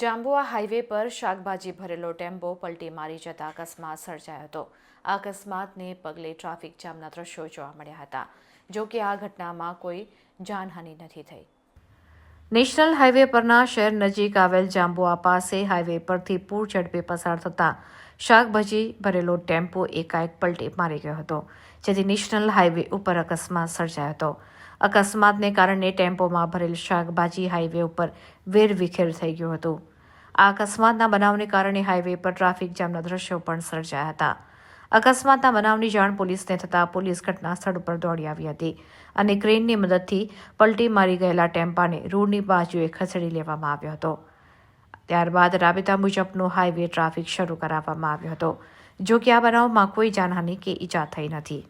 Jhabua highway પર શાકભાજી ભરેલો ટેમ્પો પલટી મારી જતા અકસ્માત સર્જાયો હતો. આ અકસ્માતને પગલે ટ્રાફિક જામના દ્રશ્યો જોવા મળ્યા હતા. જો કે આ ઘટનામાં કોઈ જાનહાનિ નથી થઈ. નેશનલ હાઈવે પરના શહેર નજીક આવેલ જાંબુઆ પાસે હાઈવે પરથી પૂર ઝડપે પસાર થતાં શાકભાજી ભરેલો ટેમ્પો એકાએક પલટી મારી ગયો હતો, જેથી નેશનલ હાઈવે ઉપર અકસ્માત સર્જાયો હતો. અકસ્માતને કારણે ટેમ્પોમાં ભરેલ શાકભાજી હાઈવે ઉપર વેરવિખેર થઈ ગયું હતું. આ અકસ્માતના બનાવને કારણે હાઈવે પર ટ્રાફિક જામના દ્રશ્યો પણ સર્જાયા હતા. અકસ્માતના બનાવની જાણ પોલીસને થતાં પોલીસ ઘટના સ્થળ ઉપર દોડી આવી હતી અને ક્રેનની મદદથી પલટી મારી ગયેલા ટેમ્પાને રોડની બાજુએ ખસેડી લેવામાં આવ્યો હતો. ત્યારબાદ રાબેતા મુજબનો હાઈવે ટ્રાફિક શરૂ કરાવવામાં આવ્યો હતો જો કે આ બનાવમાં કોઈ જાનહાનિ કે ઈજા થઈ નથી.